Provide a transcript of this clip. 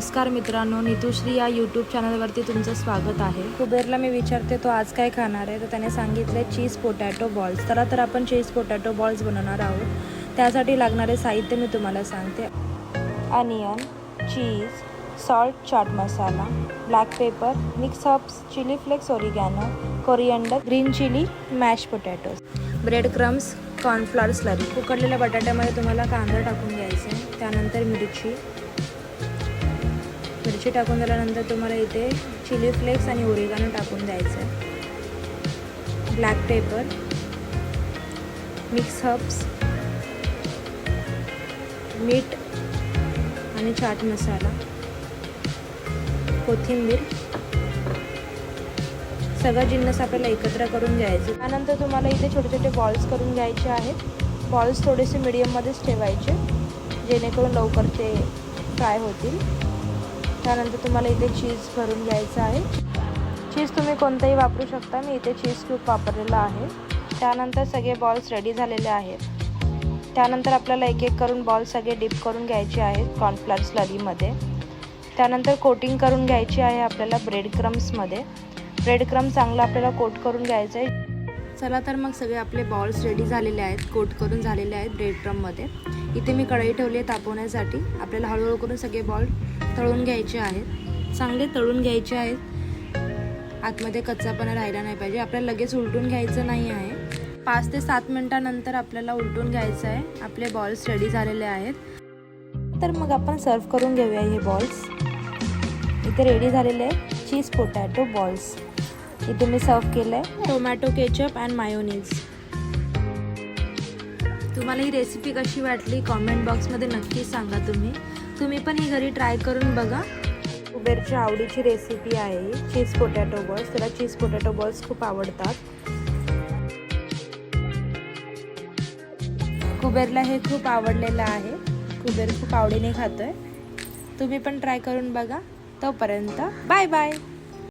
नमस्कार मित्रांनो नितुश्री या यूट्यूब चॅनलवरती तुमचं स्वागत आहे. कुबेरला मी विचारते तो आज काय खाणार आहे? तर त्याने सांगितले चीज पोटॅटो बॉल्स चला तर आपण चीज पोटॅटो बॉल्स बनवणार आहोत. त्यासाठी लागणारे साहित्य मी तुम्हाला सांगते. Onion cheese salt chaat masala black pepper mix herbs chilli flakes oregano coriander green chilli mash potato bread crumbs cornflour slurry उकडलेल्या बटाट्यामध्ये तुम्हाला कांदा टाकून घ्यायचा आहे. त्यानंतर मिरची मिरची टाकून झाल्यानंतर तुम्हाला इथे चिली फ्लेक्स आणि ओरिगानो टाकून द्यायचं आहे. ब्लॅक पेपर मिक्स हब्स मीठ आणि चाट मसाला कोथिंबीर सगळं जिन्नस आपल्याला एकत्र करून घ्यायचे. त्यानंतर तुम्हाला इथे छोटे छोटे बॉल्स करून घ्यायचे आहेत. बॉल्स थोडेसे मीडियममध्येच ठेवायचे जेणेकरून लवकर ते फ्राय होतील. त्यानंतर तुम्हाला इथे चीज भरून घ्यायचं आहे. चीज तुम्ही कोणतंही वापरू शकता. मी इथे चीज क्यूब वापरलेलं आहे. त्यानंतर सगळे बॉल्स रेडी झालेले आहेत. त्यानंतर आपल्याला एक एक करून बॉल सगळे डिप करून घ्यायचे आहेत कॉर्नफ्लॉर स्लरीमध्ये त्यानंतर कोटिंग करून घ्यायची आहे आपल्याला ब्रेड क्रम्समध्ये ब्रेड क्रम चांगला आपल्याला कोट करून घ्यायचं आहे. चला तर मग सगळे आपले बॉल्स रेडी झालेले आहेत कोट करून झालेले आहेत ब्रेड ड्रममध्ये इथे मी कढई ठेवली आहे तापवण्यासाठी. आपल्याला हळूहळू करून सगळे बॉल तळून घ्यायचे आहेत. चांगले तळून घ्यायचे आहेत. आतमध्ये कच्चापणा राहिला नाही पाहिजे. आपल्याला लगेच उलटून घ्यायचं नाही आहे. पाच ते सात मिनटानंतर आपल्याला उलटून घ्यायचं आहे. आपले बॉल्स रेडी झालेले आहेत. तर मग आपण सर्व करून घेऊया हे बॉल्स इथे रेडी झालेले आहेत चीज पोटॅटो बॉल्स इथे मी सर्व केलं आहे टोमॅटो केचप अँड मायोनीज तुम्हाला ही रेसिपी कशी वाटली कॉमेंट बॉक्समध्ये नक्की सांगा तुम्ही. तुम्ही पण ही घरी ट्राय करून बघा. कुबेरच्या आवडीची रेसिपी आहे चीज पोटॅटो बॉल्स त्याला चीज पोटॅटो बॉल्स खूप आवडतात. कुबेरला हे खूप आवडलेलं आहे. कुबेर खूप आवडीने खातोय. तुम्ही पण ट्राय करून बघा. तोपर्यंत बाय बाय